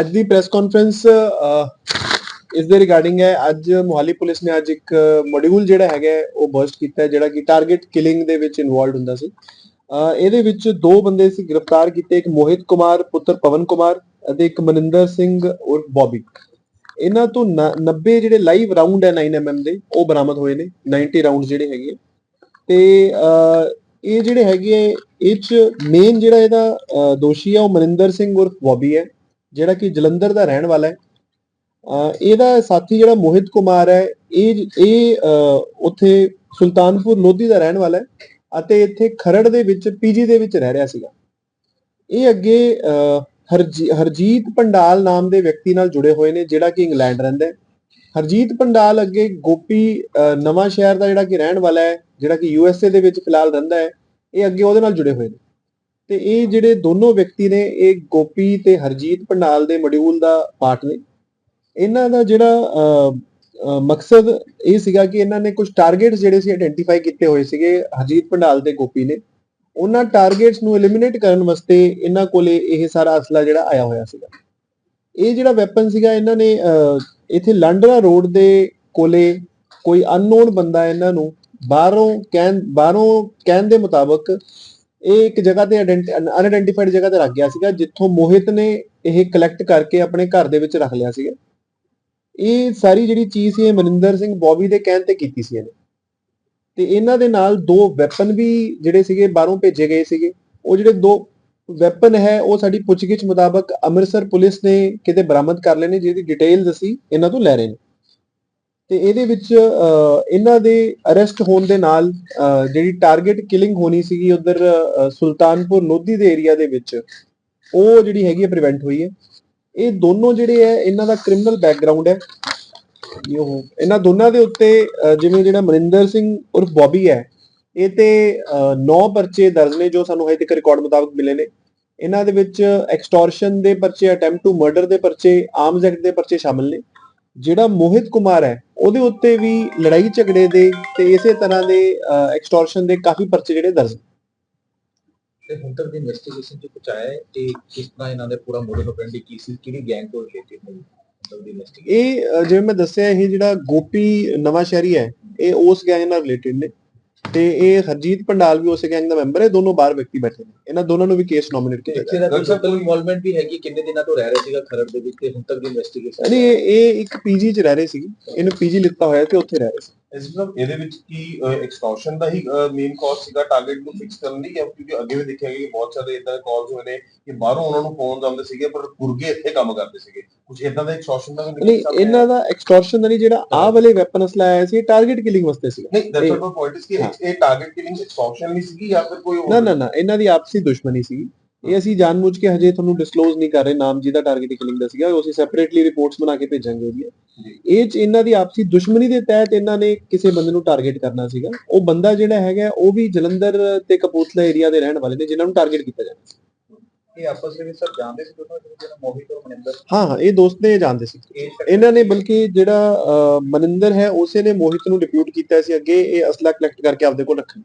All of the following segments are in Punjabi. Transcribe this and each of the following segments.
ਅੱਜ ਦੀ ਪ੍ਰੈਸ ਕਾਨਫਰੰਸ ਇਸ ਦੇ ਰਿਗਾਰਡਿੰਗ ਹੈ ਅੱਜ ਮੋਹਾਲੀ ਪੁਲਿਸ ਨੇ ਅੱਜ ਇੱਕ ਮੋਡਿਊਲ ਜਿਹੜਾ ਹੈਗਾ ਉਹ ਬਰਸਟ ਕੀਤਾ ਜਿਹੜਾ ਕਿ ਟਾਰਗੇਟ ਕਿਲਿੰਗ ਦੇ ਵਿੱਚ ਇਨਵੋਲਡ ਹੁੰਦਾ ਸੀ। ਇਹਦੇ ਵਿੱਚ ਦੋ ਬੰਦੇ ਸੀ ਗ੍ਰਿਫਤਾਰ ਕੀਤੇ ਇੱਕ ਮੋਹਿਤ ਕੁਮਾਰ ਪੁੱਤਰ ਪਵਨ ਕੁਮਾਰ ਅਤੇ ਇੱਕ ਮਨਿੰਦਰ ਸਿੰਘ ਔਰ ਬੌਬੀ। ਇਹਨਾਂ ਤੋਂ ਨ- 90 ਜਿਹੜੇ ਲਾਈਵ ਰਾਉਂਡ ਹੈ 9mm ਦੇ ਉਹ ਬਰਾਮਦ ਹੋਏ ਨੇ 90 ਰਾਉਂਡ ਜਿਹੜੇ ਹੈਗੇ ਆ। ਤੇ ਇਹ ਜਿਹੜੇ ਹੈਗੇ ਆ, ਇਹ ਚ ਮੇਨ ਜਿਹੜਾ ਇਹਦਾ ਦੋਸ਼ੀ ਆ ਉਹ ਮਨਿੰਦਰ ਸਿੰਘ ਔਰ ਬੌਬੀ ਹੈ। ਜਿਹੜਾ ਕਿ ਜਲੰਧਰ ਦਾ ਰਹਿਣ ਵਾਲਾ ਹੈ। ਇਹਦਾ ਸਾਥੀ ਜਿਹੜਾ ਮੋਹਿਤ ਕੁਮਾਰ ਹੈ ਇਹ ਇਹ ਉੱਥੇ ਸੁਲਤਾਨਪੁਰ ਲੋਧੀ ਦਾ ਰਹਿਣ ਵਾਲਾ ਹੈ ਅਤੇ ਇੱਥੇ ਖਰੜ ਦੇ ਵਿੱਚ ਪੀਜੀ ਦੇ ਵਿੱਚ ਰਹਿ ਰਿਹਾ ਸੀਗਾ। ਇਹ ਅੱਗੇ ਹਰਜੀ- ਹਰਜੀਤ ਪੰਡਾਲ ਨਾਮ ਦੇ ਵਿਅਕਤੀ ਨਾਲ ਜੁੜੇ ਹੋਏ ਨੇ ਜਿਹੜਾ ਕਿ ਇੰਗਲੈਂਡ ਰਹਿੰਦਾ ਹੈ। ਹਰਜੀਤ ਪੰਡਾਲ ਅੱਗੇ ਗੋਪੀ ਅਹ, ਨਵਾਂ ਸ਼ਹਿਰ ਦਾ ਜਿਹੜਾ ਕਿ ਰਹਿਣ ਵਾਲਾ ਹੈ ਜਿਹੜਾ ਕਿ ਯੂਐਸਏ ਦੇ ਵਿੱਚ ਫਿਲਹਾਲ ਰਹਿੰਦਾ ਹੈ ਇਹ ਅੱਗੇ ਉਹਦੇ ਨਾਲ ਜੁੜੇ ਹੋਏ ਨੇ। ਤੇ ਇਹ ਜਿਹੜੇ ਦੋਨੋਂ ਵਿਅਕਤੀ ਨੇ ਇਹ ਗੋਪੀ ਤੇ ਹਰਜੀਤ ਪੰਡਾਲ ਦੇ ਮੋਡਿਊਲ ਦਾ ਪਾਰਟ ਨੇ। ਇਹਨਾਂ ਦਾ ਜਿਹੜਾ ਮਕਸਦ ਇਹ ਸੀਗਾ ਕਿ ਇਹਨਾਂ ਨੇ ਕੁਝ ਟਾਰਗੇਟਸ ਜਿਹੜੇ ਸੀ ਆਇਡੈਂਟੀਫਾਈ ਕੀਤੇ ਹੋਏ ਸੀਗੇ ਹਰਜੀਤ ਪੰਡਾਲ ਤੇ ਗੋਪੀ ਨੇ। ਉਹਨਾਂ ਟਾਰਗੇਟਸ ਨੂੰ ਐਲੀਮੀਨੇਟ ਕਰਨ ਵਾਸਤੇ ਇਹਨਾਂ ਕੋਲੇ ਇਹ ਸਾਰਾ ਅਸਲਾ ਜਿਹੜਾ ਆਇਆ ਹੋਇਆ ਸੀਗਾ। ਇਹ ਜਿਹੜਾ ਵੈਪਨ ਸੀਗਾ ਇਹਨਾਂ ਨੇ ਅਹ, ਇੱਥੇ ਲਾਂਡਰਾ ਰੋਡ ਦੇ ਕੋਲੇ ਕੋਈ ਅਨਨੋਨ ਬੰਦਾ ਇਹਨਾਂ ਨੂੰ ਬਾਹਰੋਂ ਕਹਿਣ ਬਾਹਰੋਂ ਕਹਿਣ ਦੇ ਮੁਤਾਬਕ ਇਹ ਇੱਕ ਜਗ੍ਹਾ ਤੇ ਅਨਆਇਡੈਂਟੀਫਾਈਡ ਜਗ੍ਹਾ ਤੇ ਰੱਖ ਗਿਆ ਸੀਗਾ, ਜਿੱਥੋਂ ਮੋਹਿਤ ਨੇ ਇਹ ਕਲੈਕਟ ਕਰਕੇ ਆਪਣੇ ਘਰ ਦੇ ਵਿੱਚ ਰੱਖ ਲਿਆ ਸੀਗਾ। ਇਹ ਸਾਰੀ ਜਿਹੜੀ ਚੀਜ਼ ਸੀ, ਇਹ ਮਨਿੰਦਰ ਸਿੰਘ ਬੋਬੀ ਦੇ ਕਹਿਣ ਤੇ ਕੀਤੀ ਸੀ ਇਹਨੇ। ਤੇ ਇਹਨਾਂ ਦੇ ਨਾਲ ਦੋ ਵੈਪਨ ਵੀ ਜਿਹੜੇ ਸੀਗੇ, ਬਾਹਰੋਂ ਭੇਜੇ ਗਏ ਸੀਗੇ। ਉਹ ਜਿਹੜੇ ਦੋ ਵੈਪਨ ਹੈ, ਉਹ ਸਾਡੀ ਪੁੱਛਗਿੱਛ ਮੁਤਾਬਕ ਅੰਮ੍ਰਿਤਸਰ ਪੁਲਿਸ ਨੇ ਕਿਤੇ ਬਰਾਮਦ ਕਰ ਲਏ ਨੇ, ਜਿਹਦੀ ਡਿਟੇਲਸ ਅਸੀਂ ਇਹਨਾਂ ਤੋਂ ਲੈ ਰਹੇ ਨੇ। ਤੇ ਇਹਦੇ ਵਿੱਚ ਇਹਨਾਂ ਦੇ ਅਰੈਸਟ ਹੋਣ ਦੇ ਨਾਲ ਜਿਹੜੀ ਟਾਰਗੇਟ ਕਿਲਿੰਗ ਹੋਣੀ ਸੀਗੀ ਉਧਰ ਸੁਲਤਾਨਪੁਰ ਲੋਧੀ ਦੇ ਏਰੀਆ ਦੇ ਵਿੱਚ, ਉਹ ਜਿਹੜੀ ਹੈਗੀ ਹੈ ਪ੍ਰੀਵੈਂਟ ਹੋਈ ਹੈ। ਇਹ ਦੋਨੋਂ ਜਿਹੜੇ ਹੈ, ਇਹਨਾਂ ਦਾ ਕ੍ਰਿਮੀਨਲ ਬੈਕਗ੍ਰਾਉਂਡ ਹੈ। ਇਹ ਉਹ, ਇਹਨਾਂ ਦੋਨਾਂ ਦੇ ਉੱਤੇ ਜਿਵੇਂ ਜਿਹੜਾ ਮਨਿੰਦਰ ਸਿੰਘ ਉਰਫ ਬੌਬੀ ਹੈ, ਇਹ ਤੇ 9 ਪਰਚੇ ਦਰਜ ਨੇ ਜੋ ਸਾਨੂੰ ਹਜੇ ਤੱਕ ਰਿਕਾਰਡ ਮੁਤਾਬਕ ਮਿਲੇ ਨੇ। ਇਹਨਾਂ ਦੇ ਵਿੱਚ ਐਕਸਟੋਰਸ਼ਨ ਦੇ ਪਰਚੇ ਅਟੈਂਪਟ ਟੂ ਮਰਡਰ ਦੇ ਪਰਚੇ ਆਰਮਸ ਐਕਟ ਦੇ ਪਰਚੇ ਸ਼ਾਮਲ ਨੇ। ਜਿਹੜਾ ਮੋਹਿਤ ਕੁਮਾਰ ਹੈ ਉਹਦੇ ਉੱਤੇ ਵੀ ਲੜਾਈ ਝਗੜੇ ਦੇ ਤੇ ਇਸੇ ਤਰ੍ਹਾਂ ਦੇ ਐਕਸਟੋਰਸ਼ਨ ਦੇ ਕਾਫੀ ਪਰਚੇ ਜਿਹੜੇ ਦਰਜ। ਤੇ ਹੁਣ ਤੱਕ ਦੀ ਇਨਵੈਸਟੀਗੇਸ਼ਨ ਚ ਕੁਝ ਆਇਆ ਹੈ ਕਿ ਕਿਸ ਤਰ੍ਹਾਂ ਇਹਨਾਂ ਦੇ ਪੂਰਾ ਮੋਡਲ ਆਪਰੈਂਡੀ ਕੀ ਸੀ ਕਿਹੜੀ ਗੈਂਗ ਤੋਂ ਰਿਲੇਟਡ ਹੈ ਇਹ ਜਿਵੇਂ ਮੈਂ ਦੱਸਿਆ ਇਹ ਜਿਹੜਾ ਗੋਪੀ ਨਵਾਂ ਸ਼ਹਿਰੀ ਹੈ ਇਹ ਉਸ ਗੈਂਗ ਨਾਲ ਰਿਲੇਟਡ ਨੇ ਤੇ ਇਹ ਹਰਜੀਤ ਪੰਡਾਲ ਵੀ ਉਸੇ ਗੈਂਗ ਦਾ ਮੈਂਬਰ ਹੈ ਦੋਨੋਂ ਬਾਹਰ ਵਿਅਕਤੀ ਬੈਠੇ ਨੇ। ਇਹਨਾਂ ਦੋਨਾਂ ਨੂੰ ਵੀ ਕੇਸ ਨੋਮੀਨੇਟ ਕੀਤਾ ਗਿਆ। ਦਾ ਕੋਈ ਟੋਟਲ ਇਨਵੋਲਵਮੈਂਟ ਵੀ ਹੈਗੀ ਕਿੰਨੇ ਦਿਨਾਂ ਤੋਂ ਰਹਿ ਰਿਹਾ ਸੀਗਾ ਖਰੜ ਦੇ ਵਿੱਚ ਤੇ ਹੁਣ ਤੱਕ ਦੀ ਇਨਵੈਸਟੀਗੇਸ਼ਨ ਨਹੀਂ ਇਹ ਇੱਕ ਪੀਜੀ 'ਚ ਰਹਿ ਰਹੇ ਸੀ। ਇਹਨੂੰ ਪੀਜੀ ਲਿੱਤਾ ਹੋਇਆ ਤੇ ਉੱਥੇ ਰਹਿ ਰਹੇ ਸੀ। ਇਸ ਮਤਲਬ ਇਹਦੇ ਵਿੱਚ ਕੀ ਐਕਸਟੋਰਸ਼ਨ ਦਾ ਹੀ ਮੇਨ ਕਾਜ਼ ਸੀਗਾ ਟਾਰਗੇਟ ਨੂੰ ਫਿਕਸ ਕਰਨ ਲਈ ਜਾਂ ਕਿਉਂਕਿ ਅੱਗੇ ਵੀ ਦੇਖਿਆ ਗਿਆ ਕਿ ਬਹੁਤ ਸਾਰੇ ਇਦਾਂ ਦੇ ਕਾਲਸ ਹੋਏ ਨੇ ਕਿ ਬਾਹਰੋਂ ਉਹਨਾਂ ਨੂੰ ਫੋਨ ਆਉਂਦੇ ਸੀਗੇ ਪਰ ਗੁਰਗੇ ਇੱਥੇ ਕੰਮ ਕਰਦੇ ਸੀਗੇ। ਕੁਝ ਇਦਾਂ ਦਾ ਐਕਸਟੋਰਸ਼ਨ ਦਾ ਵੀ ਨਹੀਂ ਇਹਨਾਂ ਦਾ ਐਕਸਟੋਰਸ਼ਨ ਦਾ ਨਹੀਂ ਜਿਹੜਾ ਆਹ ਵਾਲੇ ਵੈਪਨ ਅਸਲਾ ਆਇਆ ਸੀ ਟਾਰਗੇਟ ਕਿਲਿੰਗ ਵਾਸਤੇ ਸੀ ਨਹੀਂ ਦੈਟਸ ਵਾਟ ਪੁਆਇੰਟ ਇਸ ਕਿ। ਇਹ ਟਾਰਗੇਟ ਕਿਲਿੰਗ ਐਕਸਟੋਰਸ਼ਨ ਨਹੀਂ ਸੀਗੀ ਜਾਂ ਫਿਰ ਕੋਈ ਹੋਰ ਨਾ ਨਾ ਨਾ ਇਹਨਾਂ ਦੀ ਆਪਸੀ ਦੁਸ਼ਮਣੀ ਸੀ ਇਹ ਅਸੀਂ ਜਾਣਬੁੱਝ ਕੇ ਹਜੇ ਤੁਹਾਨੂੰ ਡਿਸਕਲੋਜ਼ ਨਹੀਂ ਕਰ ਰਹੇ ਨਾਮ ਜਿਹਦਾ ਟਾਰਗੇਟ ਕਿਲਿੰਗ ਦਾ ਸੀਗਾ ਉਹ ਅਸੀਂ ਸੈਪਰੇਟਲੀ ਰਿਪੋਰਟਸ ਬਣਾ ਕੇ ਭੇਜਾਂਗੇ ਜੀ। ਇਹ ਚ ਇਹਨਾਂ ਦੀ ਆਪਸੀ ਦੁਸ਼ਮਣੀ ਦੇ ਤਹਿਤ ਇਹਨਾਂ ਨੇ ਕਿਸੇ ਬੰਦੇ ਨੂੰ ਟਾਰਗੇਟ ਕਰਨਾ ਸੀਗਾ। ਉਹ ਬੰਦਾ ਜਿਹੜਾ ਹੈਗਾ ਉਹ ਵੀ ਜਲੰਧਰ ਤੇ ਕਪੂਰਥਲਾ ਏਰੀਆ ਦੇ ਰਹਿਣ ਵਾਲੇ ਨੇ ਜਿਨ੍ਹਾਂ ਨੂੰ ਟਾਰਗੇਟ ਕੀਤਾ ਜਾਣਾ ਇਹ ਆਪਸ ਦੇ ਵਿੱਚ ਸਰ ਜਾਣਦੇ ਸੀ ਦੋਨੋਂ ਜਿਹੜਾ ਮੋਹਿਤ ਔਰ ਮਨਿੰਦਰ ਹਾਂ ਹਾਂ ਇਹ ਦੋਸਤ ਨੇ ਇਹ ਜਾਣਦੇ ਸੀ ਇਹ ਇਹਨਾਂ ਨੇ ਬਲਕਿ ਜਿਹੜਾ ਅਹ, ਮਨਿੰਦਰ ਹੈ ਉਸੇ ਨੇ ਮੋਹਿਤ ਨੂੰ ਡਿਪਿਊਟ ਕੀਤਾ ਸੀ ਅੱਗੇ ਇਹ ਅਸਲਾ ਕਲੈਕਟ ਕਰਕੇ ਆਪਦੇ ਕੋਲ ਰੱਖਣ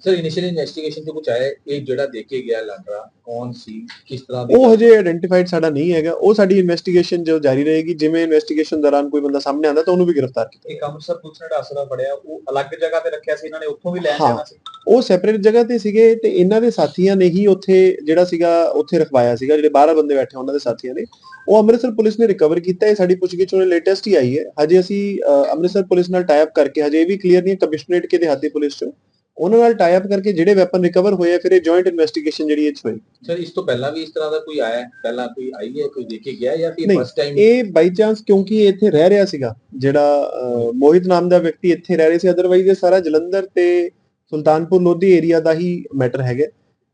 ਸਰ ਇਨੀਸ਼ੀਅਲ ਇਨਵੈਸਟੀਗੇਸ਼ਨ ਚ ਕੁਝ ਆਇਆ ਹੈ? ਇਹ ਜਿਹੜਾ ਦੇ ਕੇ ਗਿਆ ਲਾਂਡਰਾ ਕੌਣ ਸੀ ਕਿਸ ਤਰ੍ਹਾਂ ਦੀ ਉਹ ਹਜੇ ਆਇਡੈਂਟੀਫਾਈਡ ਸਾਡਾ ਨਹੀਂ ਹੈਗਾ ਉਹ ਸਾਡੀ ਇਨਵੈਸਟੀਗੇਸ਼ਨ ਜੋ ਜਾਰੀ ਰਹੇਗੀ ਜਿਵੇਂ ਇਨਵੈਸਟੀਗੇਸ਼ਨ ਦੌਰਾਨ ਕੋਈ ਬੰਦਾ ਸਾਹਮਣੇ ਆਉਂਦਾ ਤਾਂ ਉਹਨੂੰ ਵੀ ਗ੍ਰਿਫਤਾਰ ਕੀਤਾ ਇੱਕ ਅੰਮ੍ਰਿਤਸਰ ਪੁਲਿਸ ਨੇ ਆਸਰਾ ਫੜਿਆ ਉਹ ਅਲੱਗ ਜਗ੍ਹਾ ਤੇ ਰੱਖਿਆ ਸੀ ਇਹਨਾਂ ਨੇ ਉੱਥੋਂ ਵੀ ਲੈਣ ਹਾਂ। ਜਾਣਾ ਸੀ ਉਹ ਸੈਪਰੇਟ ਜਗ੍ਹਾ ਤੇ ਸੀਗੇ ਤੇ ਇਹਨਾਂ ਦੇ ਸਾਥੀਆਂ ਨੇ ਹੀ ਉੱਥੇ ਜਿਹੜਾ ਸੀਗਾ ਉੱਥੇ ਰਖਵਾਇਆ ਸੀਗਾ ਜਿਹੜੇ 12 ਬੰਦੇ ਬੈਠੇ ਉਹਨਾਂ ਦੇ ਸਾਥੀਆਂ ਨੇ। ਉਹ ਅੰਮ੍ਰਿਤਸਰ ਪੁਲਿਸ ਨੇ ਰਿਕਵਰ ਕੀਤਾ ਇਹ ਸਾਡੀ ਪੁੱਛਗਿੱਛ ਉਹਨੇ ਲੇਟੈਸਟ ਹੀ ਆਈ ਹੈ। ਹਜੇ ਅਸੀਂ ਅੰਮ੍ਰਿਤਸਰ ਪੁਲਿਸ ਨਾਲ ਟਾਈ ਅਪ ਕਰਕੇ ਹਜੇ ਇਹ ਵੀ ਕਲੀਅਰ ਨਹੀਂ ਕਮਿਸ਼ਨਰੇਟ ਕੇ ਦਿਹਾਤੀ ਪੁਲਿਸ ਚੋਂ। ਉਹਨਾਂ ਨਾਲ ਟਾਈ ਅਪ ਕਰਕੇ ਜਿਹੜੇ ਵੈਪਨ ਰਿਕਵਰ ਹੋਏ ਆ, ਫਿਰ ਇਹ ਜੁਆਇੰਟ ਇਨਵੈਸਟੀਗੇਸ਼ਨ ਜਿਹੜੀ ਇਹ 'ਚ ਹੋਈ। ਸਰ ਇਸ ਤੋਂ ਪਹਿਲਾਂ ਵੀ ਇਸ ਤਰ੍ਹਾਂ ਦਾ ਕੋਈ ਆਇਆ? ਹੈ? ਪਹਿਲਾਂ ਕੋਈ ਆਈ ਹੈ ਕੋਈ ਦੇ ਕੇ ਗਿਆ ਜਾਂ ਫਿਰ ਫਸਟ ਟਾਈਮ ਇਹ ਬਾਈ ਚਾਂਸ ਕਿਉਂਕਿ ਇਹ ਇੱਥੇ ਰਹਿ ਰਿਹਾ ਸੀਗਾ ਜਿਹੜਾ ਮੋਹਿਤ ਨਾਮ ਦਾ ਵਿਅਕਤੀ ਇੱਥੇ ਰਹਿ ਰਿਹਾ ਸੀ। ਅਦਰਵਾਈਜ਼ ਇਹ ਸਾਰਾ ਜਲੰਧਰ ਤੇ ਸੁਲਤਾਨਪੁਰ ਲੋਧੀ ਏਰੀਆ ਦਾ ਹੀ ਮੈਟਰ ਹੈਗਾ।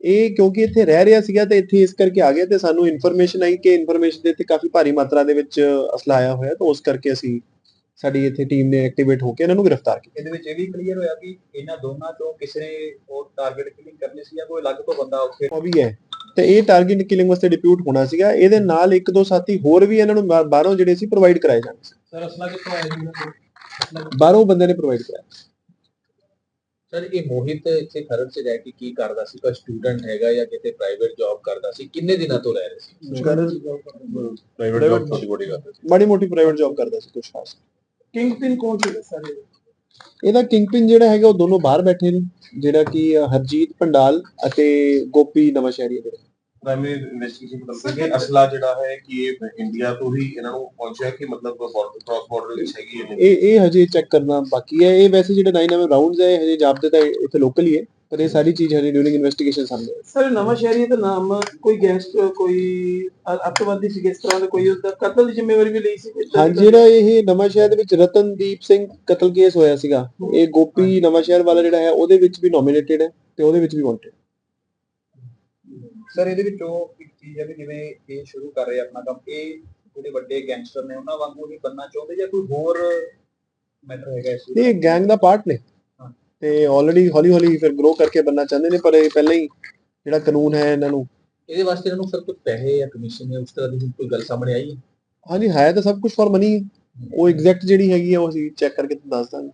ਇਹ ਕਿਉਂਕਿ ਇੱਥੇ ਰਹਿ ਰਿਹਾ ਸੀਗਾ ਤੇ ਇੱਥੇ ਇਸ ਕਰਕੇ ਆ ਗਿਆ ਤੇ ਸਾਨੂੰ ਇਨਫੋਰਮੇਸ਼ਨ ਆਈ ਕਿ ਇਨਫੋਰਮੇਸ਼ਨ ਦੇ ਇੱਥੇ ਕਾਫੀ ਭਾਰੀ ਮਾਤਰਾ ਦੇ ਵਿੱਚ ਅਸਲਾ ਆਇਆ ਹੋਇਆ ਤਾਂ ਉਸ ਕਰਕੇ ਅਸੀਂ ਸਾਡੀ ਇੱਥੇ ਟੀਮ ਨੇ ਐਕਟੀਵੇਟ ਹੋ ਕੇ ਇਹਨਾਂ ਨੂੰ ਗ੍ਰਿਫਤਾਰ ਕੀਤਾ। ਇਹਦੇ ਵਿੱਚ ਇਹ ਵੀ ਕਲੀਅਰ ਹੋਇਆ ਕਿ ਇਹਨਾਂ ਦੋਨਾਂ ਤੋਂ ਕਿਸੇ ਨੇ ਉਹ ਟਾਰਗੇਟ ਕਿਲਿੰਗ ਕਰਨੀ ਸੀ ਜਾਂ ਕੋਈ ਅਲੱਗ ਤੋਂ ਬੰਦਾ ਉੱਥੇ ਉਹ ਵੀ ਹੈ। ਤੇ ਇਹ ਟਾਰਗੇਟ ਕਿਲਿੰਗ ਵਾਸਤੇ ਡਿਪਿਊਟ ਹੋਣਾ ਸੀਗਾ। ਇਹਦੇ ਨਾਲ ਇੱਕ ਦੋ ਸਾਥੀ ਹੋਰ ਵੀ ਇਹਨਾਂ ਨੂੰ ਬਾਹਰੋਂ ਜਿਹੜੇ ਸੀ ਪ੍ਰੋਵਾਈਡ ਕਰਾਏ ਜਾਣੇ। ਸੀ ਸਰ ਅਸਲਾ ਕਿੱਥੋਂ ਆਇਆ ਜੀ ਬਾਹਰੋਂ ਬੰਦੇ ਨੇ ਪ੍ਰੋਵਾਈਡ ਕਰਾਇਆ। ਸਰ ਇਹ ਮੋਹਿਤ ਇੱਥੇ ਖਰੜ 'ਚ ਰਹਿ ਕੇ ਕੀ ਕਰਦਾ ਸੀ? ਕੋਈ ਸਟੂਡੈਂਟ ਹੈਗਾ ਜਾਂ ਕਿਤੇ ਪ੍ਰਾਈਵੇਟ ਜੌਬ ਕਰਦਾ ਸੀ? ਕਿੰਨੇ ਦਿਨਾਂ ਤੋਂ ਰਹਿ ਰਿਹਾ ਸੀ? ਪ੍ਰਾਈਵੇਟ ਜੌਬ ਛੋਟੀ ਮੋਟੀ ਕਰਦੇ ਸੀ ਮਾੜੀ ਮੋਟੀ ਪ੍ਰਾਈਵੇਟ ਜੌਬ ਕਰਦਾ ਸੀ ਕੁਝ ਖਾਸ। ਕਿੰਗ ਪਿਨ ਕੌਣ ਸੀ ਸਾਰੇ ਇਹਦਾ ਕਿੰਗਪਿਨ ਜਿਹੜਾ ਹੈਗਾ ਉਹ ਦੋਨੋਂ ਬਾਹਰ ਬੈਠੇ ਨੇ ਜਿਹੜਾ ਕਿ ਹਰਜੀਤ ਪੰਡਾਲ ਅਤੇ ਗੋਪੀ ਨਵਾਂਸ਼ਹਿਰੀ ਜਿਹੜੇ ਪ੍ਰਾਇਮਰੀ ਇਨਵੈਸਟੀਗੇਸ਼ਨ ਪਤਾ ਕਿ ਅਸਲਾ ਜਿਹੜਾ ਹੈ ਕਿ ਇਹ ਇੰਡੀਆ ਤੋਂ ਹੀ ਇਹਨਾਂ ਨੂੰ ਪਹੁੰਚਿਆ ਕਿ ਮਤਲਬ ਕ੍ਰਾਸ ਬਾਰਡਰ ਵਿੱਚ ਹੈਗੀ ਹੈ ਇਹ ਇਹ ਹਜੇ ਚੈੱਕ ਕਰਨਾ ਬਾਕੀ ਹੈ। ਇਹ ਵੈਸੇ ਜਿਹੜੇ 9 ਐਮ ਰਾਉਂਡਸ ਹੈ ਇਹ ਹਜੇ ਜਾਪਦੇ ਤਾਂ ਇੱਥੇ ਲੋਕਲ ਹੀ ਹੈ ਪਰ ਇਹ ਸਾਰੀ ਚੀਜ਼ ਹਜੇ ਡਿਊਰਿੰਗ ਇਨਵੈਸਟੀਗੇਸ਼ਨ ਸਾਹਮਣੇ। ਸਰ ਨਵਾਂ ਸ਼ਹਿਰੀ ਦਾ ਨਾਮ ਕੋਈ ਗੈਂਗਸਟਰ ਕੋਈ ਅੱਤਵਾਦੀ ਸੀ ਇਸ ਤਰ੍ਹਾਂ ਦਾ ਕੋਈ ਉਹਦਾ ਕਤਲ ਦੀ ਜ਼ਿੰਮੇਵਾਰੀ ਵੀ ਲਈ ਸੀ ਹਾਂ ਦੀ ਜਿਹੜਾ ਇਹ ਨਵਾਂ ਸ਼ਹਿਰ ਦੇ ਵਿੱਚ ਰਤਨਦੀਪ ਸਿੰਘ ਕਤਲ ਕੇਸ ਹੋਇਆ ਸੀਗਾ ਇਹ ਗੋਪੀ ਨਵਾਂ ਸ਼ਹਿਰ ਵਾਲਾ ਜਿਹੜਾ ਹੈ ਉਹਦੇ ਵਿੱਚ ਵੀ ਨੋਮੀਨੇਟਡ ਹੈ ਤੇ ਉਹਦੇ ਵਿੱਚ ਵੀ ਵਾਂਟਡ ਸਰ ਇਹਦੇ ਵਿੱਚੋਂ ਇੱਕ ਚੀਜ਼ ਹੈ ਕਿ ਜਿਵੇਂ ਇਹ ਸ਼ੁਰੂ ਕਰ ਰਹੇ ਆਪਣਾ ਕੰਮ ਇਹ ਜਿਹੜੇ ਵੱਡੇ ਗੈਂਗਸਟਰ ਨੇ ਉਹਨਾਂ ਵਾਂਗੂ ਹੀ ਬੰਨਣਾ ਚਾਹੁੰਦੇ ਜਾਂ ਕੋਈ ਹੋਰ ਮੈਟਰ ਹੈਗਾ ਇਸ ਵਿੱਚ? ਇਹ ਗੈਂਗ ਦਾ ਪਾਰਟ ਨੇ। ਤੇ ਆਲਰੇਡੀ ਹੌਲੀ ਹੌਲੀ ਫਿਰ ਗਰੋ ਕਰਕੇ ਬੰਨਾ ਚਾਹੁੰਦੇ ਨੇ ਪਰ ਇਹ ਪਹਿਲਾਂ ਹੀ ਜਿਹੜਾ ਕਾਨੂੰਨ ਹੈ ਇਹਨਾਂ ਨੂੰ ਇਹਦੇ ਵਾਸਤੇ ਇਹਨਾਂ ਨੂੰ ਸਰ ਕੋਈ ਪੈਸੇ ਜਾਂ ਕਮਿਸ਼ਨ ਜਾਂ ਉਸ ਤਰ੍ਹਾਂ ਦੀ ਕੋਈ ਗੱਲ ਸਾਹਮਣੇ ਆਈ ਹੈ ਹਾਂਜੀ ਹੈ ਤਾਂ ਸਭ ਕੁਝ ਫॉर ਮਨੀ ਉਹ ਐਗਜ਼ੈਕਟ ਜਿਹੜੀ ਹੈਗੀ ਆ ਉਹ ਅਸੀਂ ਚੈੱਕ ਕਰਕੇ ਤੁਹਾਨੂੰ ਦੱਸ ਦਾਂਗੇ